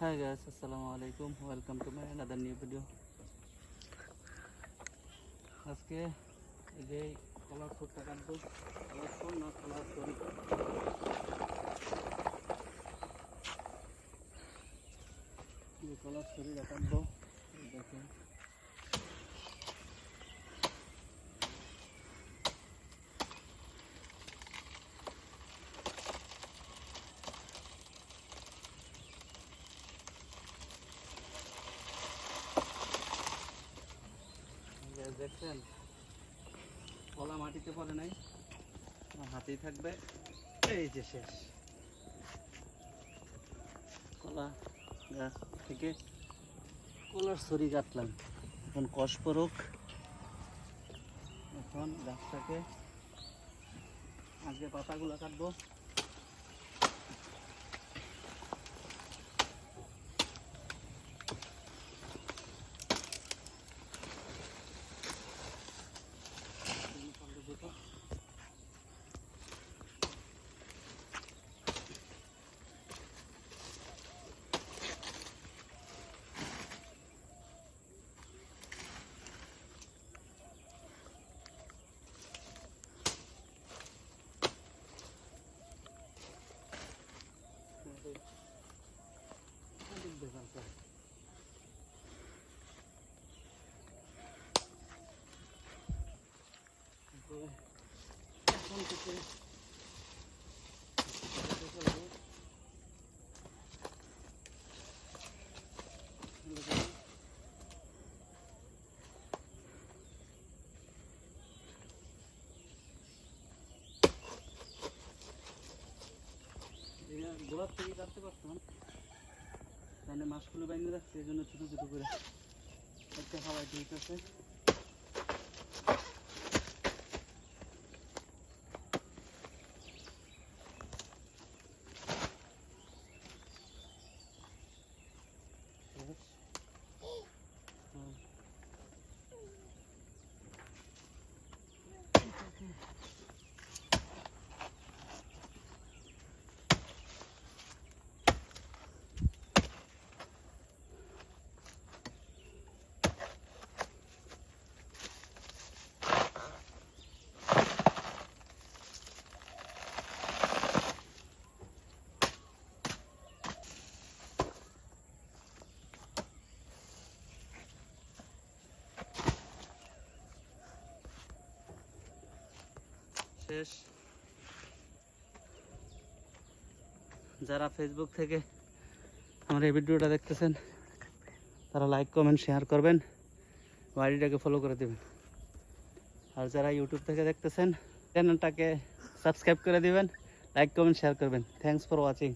High guys আসসালামু আলাইকুম welcome to my another new video আজকে যে কলার ফুটটা কাটবো কলার ফুল না কলার ফুল কলার শরীর কাটবো দেখেন। দেখছেন? কলা মাটিতে পড়ে নাই। হাতেই থাকবে। এই যে শেষ। কলা গাছ থেকে কলার ছড়ি কাটলাম। এখন কষ পরুক। এখন গাছটাকে আজকে পাতাগুলো কাটবো এখন থেকে গোলাপ থেকে কাটতে পারতাম তাহলে মাছগুলো বাইনে রাখছে এই জন্য ছোটো ছোটো করে একটা হাওয়াই ঠিক আছে শেষ। হুম। শেষ। যারা ফেসবুক থেকে আমার এই ভিডিওটা দেখতেছেন, তারা লাইক কমেন্ট শেয়ার করবেন বাড়িটাকে ফলো করে দেবেন। আর যারা ইউটিউব থেকে দেখতেছেন চ্যানেলটাকে সাবস্ক্রাইব করে দিবেন লাইক কমেন্ট শেয়ার করবেন। Thanks for watching